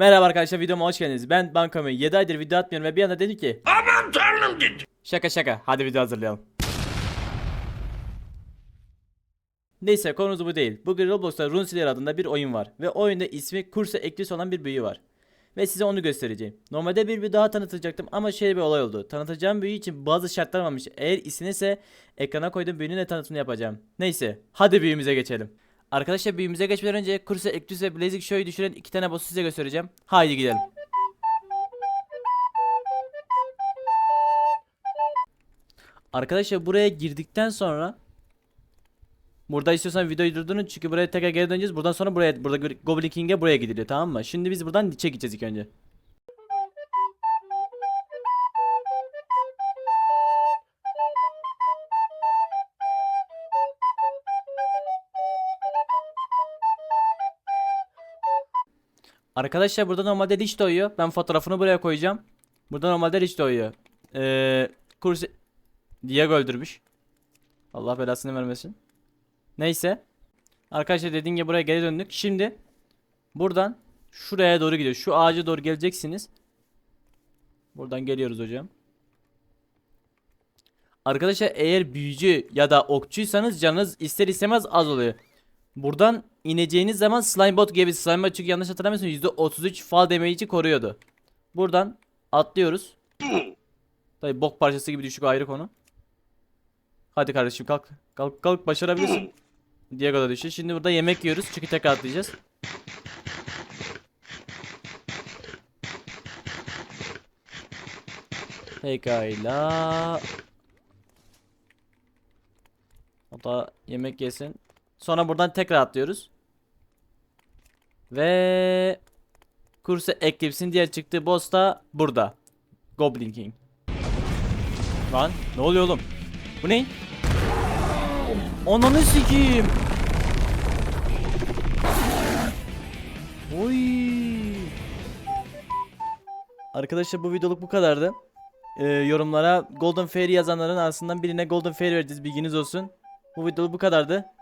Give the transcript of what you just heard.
Merhaba arkadaşlar videoma hoş geldiniz. Ben Bankamı 7 aydır video atmıyorum ve bir anda dedim ki Aman tanrım dedi. Şaka şaka hadi video hazırlayalım. Neyse konumuz bu değil. Bugün Roblox'ta Runeslayer adında bir oyun var. Ve oyunda ismi Kursa Eklis olan bir büyü var. Ve size onu göstereceğim. Normalde bir büyü daha tanıtacaktım ama şöyle bir olay oldu. Tanıtacağım büyü için bazı şartlar varmış. Eğer istenirse ekrana koyduğum büyünün de tanıtımını yapacağım. Neyse hadi büyümüze geçelim. Arkadaşlar büyümüze geçmeden önce Kursa Eklis ve Blazik Show'yu düşüren iki tane boss'u size göstereceğim. Haydi gidelim. Arkadaşlar buraya girdikten sonra Burada istiyorsan videoyu durdurun çünkü buraya tekrar geri döneceğiz. Buradan sonra buraya burada Goblin King'e buraya gidiliyor tamam mı? Şimdi biz buradan gideceğiz ilk önce. Arkadaşlar burada normalde Lich doğuyor. Ben fotoğrafını buraya koyacağım. Burada normalde Lich doğuyor. Eee kurs Diego öldürmüş. Allah belasını vermesin. Neyse. Arkadaşlar dediğim gibi buraya geri döndük. Şimdi buradan şuraya doğru gidiyor. Şu ağaca doğru geleceksiniz. Buradan geliyoruz hocam. Arkadaşlar eğer büyücü ya da okçuysanız canınız ister istemez az oluyor. Buradan ineceğiniz zaman slime bot gibi slime bot çünkü yanlış hatırlamıyorsunuz %33 fall damage'i koruyordu. Buradan atlıyoruz. Tabi bok parçası gibi düşük ayrı konu. Hadi kardeşim kalk. Kalk kalk başarabilirsin. Diego da düştü. Şimdi burada yemek yiyoruz çünkü tekrar atlayacağız. Pekala. O da yemek yesin. Sonra buradan tekrar atlıyoruz. Ve Kurse Eclipse'in diğer çıktığı boss da burada. Goblin King. Lan ne oluyor oğlum? Bu ne? Ananı sikeyim. Oy. Arkadaşlar bu videoluk bu kadardı. Ee, yorumlara Golden Fairy yazanların arasından birine Golden Fairy vereceğiz bilginiz olsun. Bu videoluk bu kadardı.